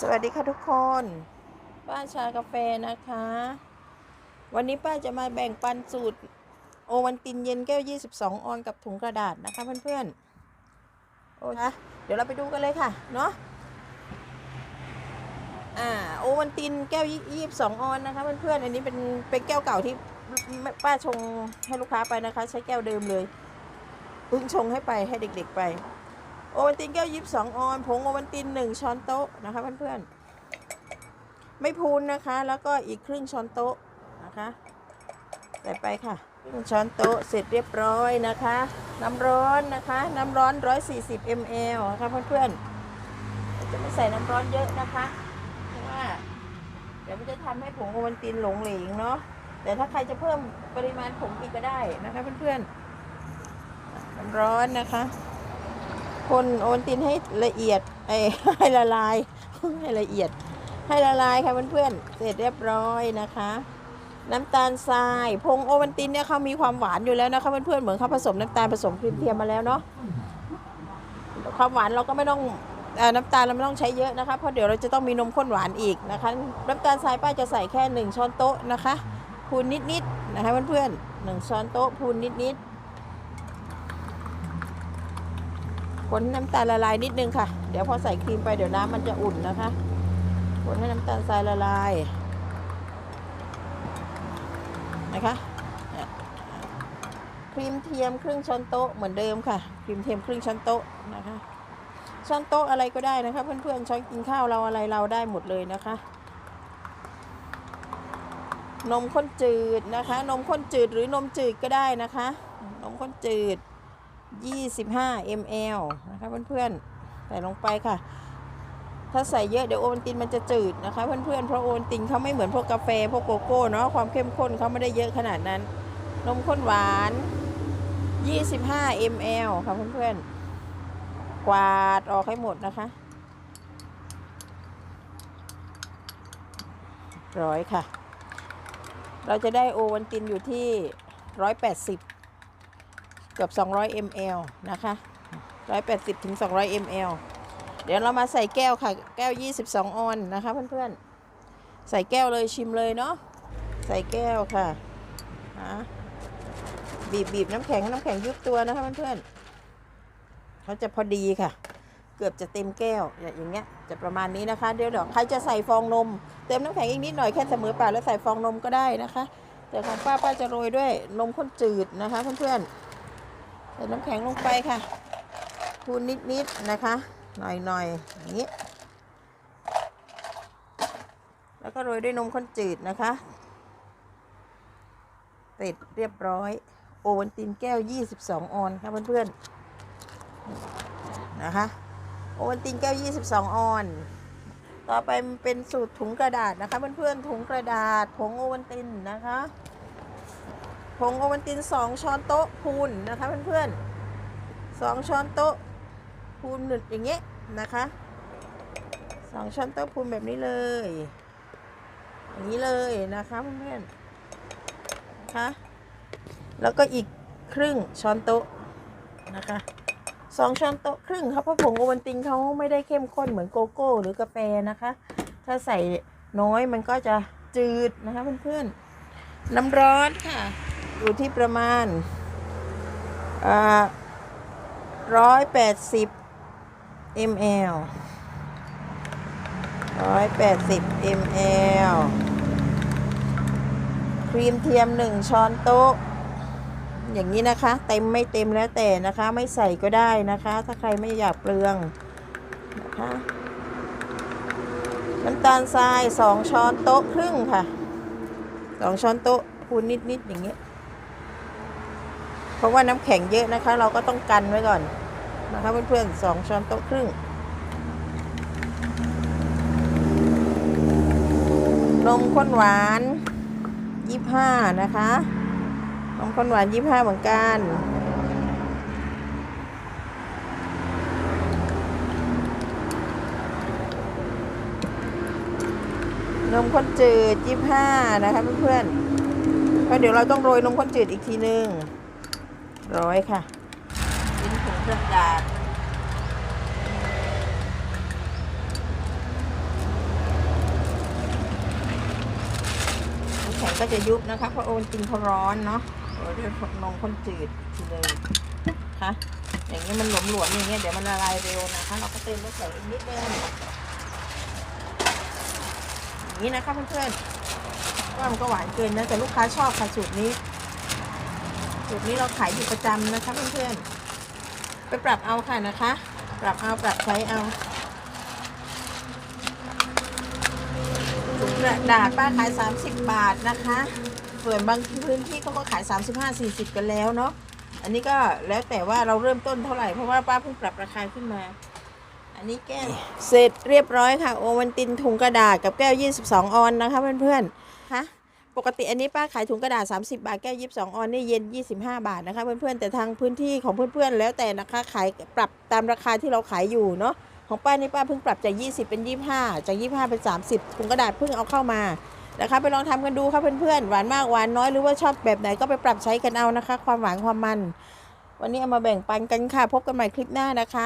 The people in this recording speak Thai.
สวัสดีค่ะทุกคน ป้าชากาแฟนะคะ วันนี้ป้าจะมาแบ่งปันสูตร โอวันตินเย็นแก้ว 22 ออนกับถุงกระดาษนะคะเพื่อนๆโอ้นะเดี๋ยวเราไปดูกันเลยค่ะ เนาะอ่าโอวันตินแก้ว 22 ออนนะคะเพื่อนๆอันนี้เป็นเป็นแก้วเก่าที่ป้าชงให้ลูกค้าไปนะคะ ใช้แก้วเดิมเลยเพิ่งชงให้ไปให้เด็ก ๆ ไป โอวันตินแก้วยิบสองออน ผงโอวันตินหนึ่งช้อนโต๊ะนะคะเพื่อนๆ ไม่พูนนะคะ แล้วก็อีกครึ่งช้อนโต๊ะนะคะใส่ไปค่ะครึ่งช้อนโต๊ะเสร็จเรียบร้อยนะคะ น้ำร้อนนะคะ น้ำร้อน 140 ml นะคะเพื่อนๆ จะไม่ใส่น้ำร้อนเยอะนะคะ เพราะว่าเดี๋ยวมันจะทำให้ผงโอวันตินหลงเหลงเนาะ แต่ถ้าใครจะเพิ่มปริมาณผงอีกก็ได้นะคะเพื่อนๆ น้ำร้อนนะคะ คนโอนตินให้ละเอียดไอ้ให้ละลาย ให้ละเอียด ให้ละลายค่ะเพื่อนๆเสร็จเรียบร้อยนะคะ น้ำตาลทรายพงโอวันตินเนี่ยเขามีความหวานอยู่แล้วนะคะเพื่อนๆเหมือนเขาผสมน้ำตาลผสมครีมเทียมมาแล้วเนาะความหวานเราก็ไม่ต้องอน้ำตาลเราไม่ต้องใช้เยอะนะคะเพราะเดี๋ยวเราจะต้องมีนมข้นหวานอีกนะคะ น้ำตาลทรายป้าจะใส่แค่หนึ่งช้อนโต๊ะนะคะพูนนิดๆนะคะเพื่อนๆหนึ่งช้อนโต๊ะพูนนิดๆ คนน้ำตาลละลายนิดนึงค่ะ เดี๋ยวพอใส่ครีมไปเดี๋ยวน้ำมันจะอุ่นนะคะคนให้น้ำตาลทรายละลายนะคะครีมเทียมครึ่งช้อนโต๊ะเหมือนเดิมค่ะ ครีมเทียมครึ่งช้อนโต๊ะนะคะ ช้อนโต๊ะอะไรก็ได้นะคะ เพื่อนๆช้อนกินข้าวเราอะไรเราได้หมดเลยนะคะ นมข้นจืดนะคะ นมข้นจืดหรือนมจืดก็ได้นะคะ นมข้นจืด 25 ml นะคะเพื่อนๆ ใส่ลงไปค่ะ ถ้าใส่เยอะเดี๋ยวโอวัลตินมันจะจืดนะคะเพื่อนๆ เพราะโอวัลตินเขาไม่เหมือนพวกกาแฟพวกโกโก้เนาะความเข้มข้นเขาไม่ได้เยอะขนาดนั้น นมข้นหวาน 25 ml ค่ะเพื่อนๆ กวาดออกให้หมดนะคะ ร้อยค่ะ เราจะได้โอวัลตินอยู่ที่ 180 เกือบ 200 ml นะคะ 180ถึง200 ml เดี๋ยวเรามาใส่แก้วค่ะ แก้ว 22 ออนนะคะเพื่อนๆ ใส่แก้วเลยชิมเลยเนาะ ใส่แก้วค่ะนะบีบบีบน้ำแข็งน้ำแข็งยุบตัวนะคะเพื่อนๆเขาจะพอดีค่ะ เกือบจะเต็มแก้ว อย่างเงี้ย จะประมาณนี้นะคะ เดี๋ยวเดี๋ยวใครจะใส่ฟองนม เติมน้ำแข็งอีกนิดหน่อยแค่เสมอปากแล้วใส่ฟองนมก็ได้นะคะ แต่ของป้าป้าจะโรยด้วยนมข้นจืดนะคะเพื่อนๆ ใส่น้ำแข็งลงไปค่ะพูนนิดๆนะคะ หน่อยๆอย่างนี้ แล้วก็โรยด้วยนมข้นจืดนะคะเสร็จเรียบร้อย โอวัลตินแก้ว 22 ออนค่ะเพื่อนๆนะคะ โอวัลตินแก้ว 22 ออน ต่อไปเป็นสูตรถุงกระดาษนะคะเพื่อนๆถุงกระดาษผงโอวัลตินนะคะ ผงโอวัลติน 2 ช้อนโต๊ะพูนนะคะเพื่อนๆ2ช้อนโต๊ะพูนหนึ่งอย่างเงี้ยนะคะ2ช้อนโต๊ะพูนแบบนี้เลยอย่างนี้เลยนะคะเพื่อนๆนะคะแล้วก็อีกครึ่งช้อนโต๊ะนะคะสองช้อนโต๊ะครึ่งครับเพราะผงโอวัลตินเขาไม่ได้เข้มข้นเหมือนโกโก้หรือกาแฟนะคะ ถ้าใส่น้อยมันก็จะจืดนะคะเพื่อนๆน้ำร้อนค่ะ อยู่ที่ประมาณร้อยแปดสิบ ml ร้อยแปดสิบ ml ครีมเทียมหนึ่งช้อนโต๊ะ อย่างนี้นะคะ เต็มไม่เต็มแล้วแต่นะคะ ไม่ใส่ก็ได้นะคะ ถ้าใครไม่อยากเปลืองนะคะน้ำตาลทรายสองช้อนโต๊ะครึ่งค่ะสองช้อนโต๊ะพูนนิดๆอย่างเงี้ย ราะว่าน้ำแข็งเยอะนะคะ เราก็ต้องกันไว้ก่อนนะคะเพื่อนๆสองช้อนโต๊ะครึ่งนมข้นหวานยี่ห้านะคะนมข้นหวานยี่ห้าเหมือนกันนมข้นจืดยี่ห้านะคะเพื่อนๆเพราะเดี๋ยวเราต้องโรยนมข้นจืดอีกทีนึง ร้อยค่ะจิ้นถุงเครื่องจานแข็ก็จะยุบนะคะ เพราะโอนจริงเขาร้อนเนาะโอ้ยนมข้นจืดทีเลยค่ะอย่างเงี้ยมันหลวมหลวมอย่างเงี้ยเดี๋ยวมันละลายเร็วนะคะ เราก็เติมน้ำใส่อีกนิดนึงอย่างนี้นะคะเพื่อนๆก็มันก็หวานเกินนะแต่ลูกค้าชอบค่ะสูตรนี้ สูตรนี้เราขายอยู่ประจำนะคะเพื่อนๆ ไปปรับเอาค่ะนะคะ ปรับเอาปรับใช้เอากระดาษป้าขาย 30 บาทนะคะส่วนบางพื้นที่เขาก็ขาย 35-40 กันแล้วเนาะ อันนี้ก็แล้วแต่ว่าเราเริ่มต้นเท่าไหร่เพราะว่าป้าเพิ่งปรับราคาขึ้นมา อันนี้แก้ว เสร็จเรียบร้อยค่ะ โอวันตินถุงกระดาษกับแก้ว 22 ออนนะคะเพื่อนๆคะ ปกติอันนี้ป้าขายถุงกระดาษ 30 บาท แก้ว22องออนนี่เย็น 25 บาทนะคะ เพื่อนๆ แต่ทางพื้นที่ของเพื่อนๆ แล้วแต่นะคะขายปรับตามราคาที่เราขายอยู่เนาะของป้านี่ป้าเพิ่งปรับจาก 20 เป็น 25 จาก 25 เป็น 30ถุงกระดาษเพิ่งเอาเข้ามานะคะไปลองทำกันดูค่ะเพื่อนๆหวานมากหวานน้อยหรือว่าชอบแบบไหนก็ไปปรับใช้กันเอานะคะ ความหวานความมัน วันนี้เอามาแบ่งปันกันค่ะ พบกันใหม่คลิปหน้านะคะ